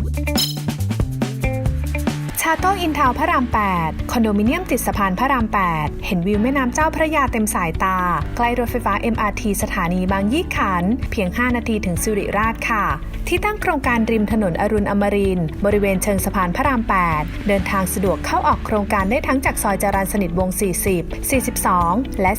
Thank you. าโต้อินทาวพระราม 8 คอนโดมิเนียมติดสะพานพระราม 8 เห็นวิวแม่น้ำเจ้าพระยาเต็มสายตา ใกล้รถไฟฟ้า MRT สถานีบางยี่ขัน เพียง 5 นาทีถึงสิริราชค่ะ ที่ตั้งโครงการริมถนนอรุณอมรินทร์บริเวณเชิงสะพานพระราม 8 เดินทางสะดวกเข้าออกโครงการได้ทั้งจากซอยจรัญสนิทวง 40 42 และ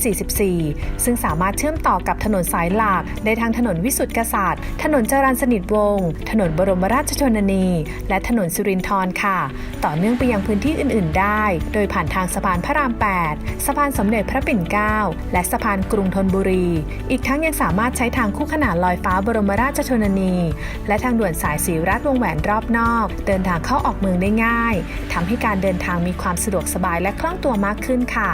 44 ซึ่งสามารถเชื่อมต่อกับถนนสายหลัก ได้ทั้งถนนวิสุทธิกษัตริย์ ถนนจรัญสนิทวง ถนนบรมราชชนนี และถนนสุรินทร์ค่ะ ต่อเนื่องไปยังพื้นที่อื่น ๆ ได้ โดยผ่านทางสะพานพระราม 8 สะพานสมเด็จพระปิ่นเกล้า และสะพานกรุงธนบุรี อีกทั้งยังสามารถใช้ทางคู่ขนานลอยฟ้าบรมราชชนนี และทางด่วนสายสีรัฐวงแหวนรอบนอก เดินทางเข้าออกเมืองได้ง่ายทำให้การเดินทางมีความสะดวกสบายและคล่องตัวมากขึ้นค่ะ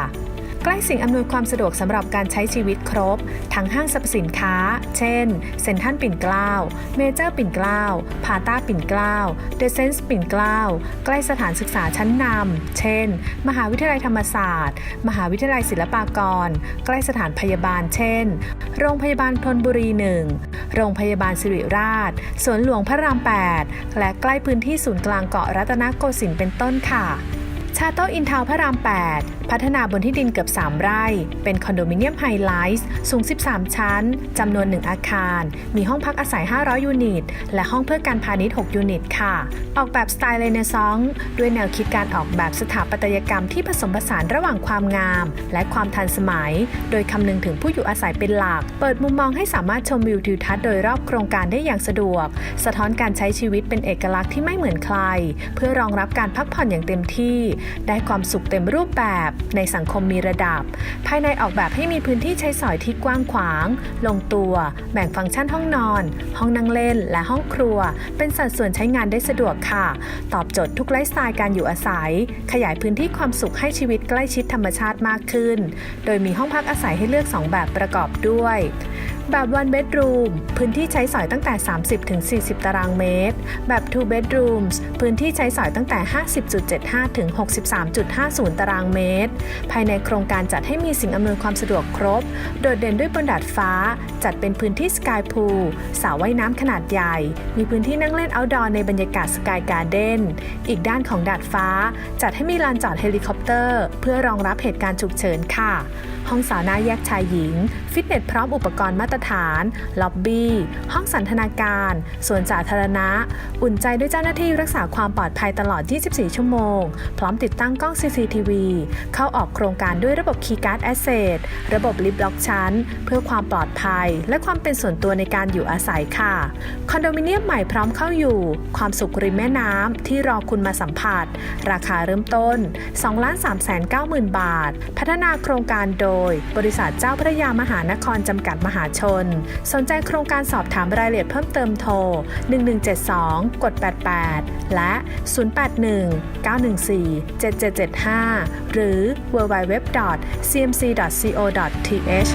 ใกล้สิ่งอำนวยความสะดวกสำหรับการใช้ชีวิตครบ ทั้งห้างสรรพสินค้า เช่น เซ็นทรัลปิ่นเกล้า เมเจอร์ปิ่นเกล้า พาต้าปิ่นเกล้า เดอะเซนส์ปิ่นเกล้า ใกล้สถานศึกษาชั้นนำ เช่น มหาวิทยาลัยธรรมศาสตร์ มหาวิทยาลัยศิลปากร ใกล้สถานพยาบาล เช่น โรงพยาบาลธนบุรีหนึ่งโรงพยาบาลสิริราช สวนหลวงพระราม 8 และใกล้พื้นที่ศูนย์กลางเกาะรัตนโกสินทร์เป็นต้นค่ะ ชาโต้อินทาวพระราม 8 พัฒนาบนที่ดินเกือบ 3 ไร่ เป็นคอนโดมิเนียมไฮไลท์สูง 13 ชั้น จำนวน 1 อาคาร มีห้องพักอาศัย 500 ยูนิต และห้องเพื่อการพาณิชย์ 6 ยูนิต ค่ะ ออกแบบสไตล์เรเนซองด้วยแนวคิดการออกแบบสถาปัตยกรรมที่ผสมผสานระหว่างความงาม และความทันสมัย โดยคำนึงถึงผู้อยู่อาศัยเป็นหลัก เปิดมุมมองให้สามารถชมวิวทิวทัศน์โดยรอบโครงการได้อย่างสะดวก สะท้อนการใช้ชีวิตเป็นเอกลักษณ์ที่ไม่เหมือนใคร เพื่อรองรับการพักผ่อนอย่างเต็มที่ได้ความสุขเต็มรูปแบบในสังคมมีระดับ ภายในออกแบบให้มีพื้นที่ใช้สอยที่กว้างขวาง ลงตัว แบ่งฟังก์ชันห้องนอน ห้องนั่งเล่น และห้องครัว เป็นสัดส่วนใช้งานได้สะดวกค่ะ ตอบโจทย์ทุกไลฟ์สไตล์การอยู่อาศัย ขยายพื้นที่ความสุขให้ชีวิตใกล้ชิดธรรมชาติมากขึ้น โดยมีห้องพักอาศัยให้เลือก 2 แบบประกอบด้วย แบบ one bedroom พื้นที่ใช้สอยตั้งแต่ 30ถึง40 ตารางเมตร แบบ two bedrooms พื้นที่ใช้สอยตั้งแต่ 50.75 ถึง 63.50 ตารางเมตร ภายในโครงการจัดให้มีสิ่งอำนวยความสะดวกครบ โดดเด่นด้วยบนดาดฟ้า จัดเป็นพื้นที่สกายพูลสระว่ายน้ำขนาดใหญ่ มีพื้นที่นั่งเล่น outdoor ในบรรยากาศสกายการ์เด้น อีกด้านของดาดฟ้า จัดให้มีลานจอดเฮลิคอปเตอร์ เพื่อรองรับเหตุการณ์ฉุกเฉินค่ะ ห้องสาวนาแยกชายหญิง ฟิตเนสพร้อมอุปกรณ์มาตรฐาน ล็อบบี้ ห้องสันทนาการสวนสาธารณะ อุ่นใจด้วยเจ้าหน้าที่รักษาความปลอดภัยตลอด 24 ชั่วโมง พร้อมติดตั้งกล้อง CCTV เข้าออกโครงการด้วยระบบ Keycard Asset ระบบลิฟต์ล็อกชั้น เพื่อความปลอดภัย และความเป็นส่วนตัวในการอยู่อาศัยค่ะ คอนโดมิเนียมใหม่พร้อมเข้าอยู่ ความสุขริมแม่น้ำที่รอคุณมาสัมผัส ราคาเริ่มต้น 2 3 9 0 0 0 0 บาท พัฒนาโครงการโดย บริษัทเจ้าพระยามหานครจำกัดมหาชน สนใจโครงการสอบถามรายละเอียดเพิ่มเติมโทร 1172 กด 88 และ 081 914 7775 หรือ www.cmc.co.th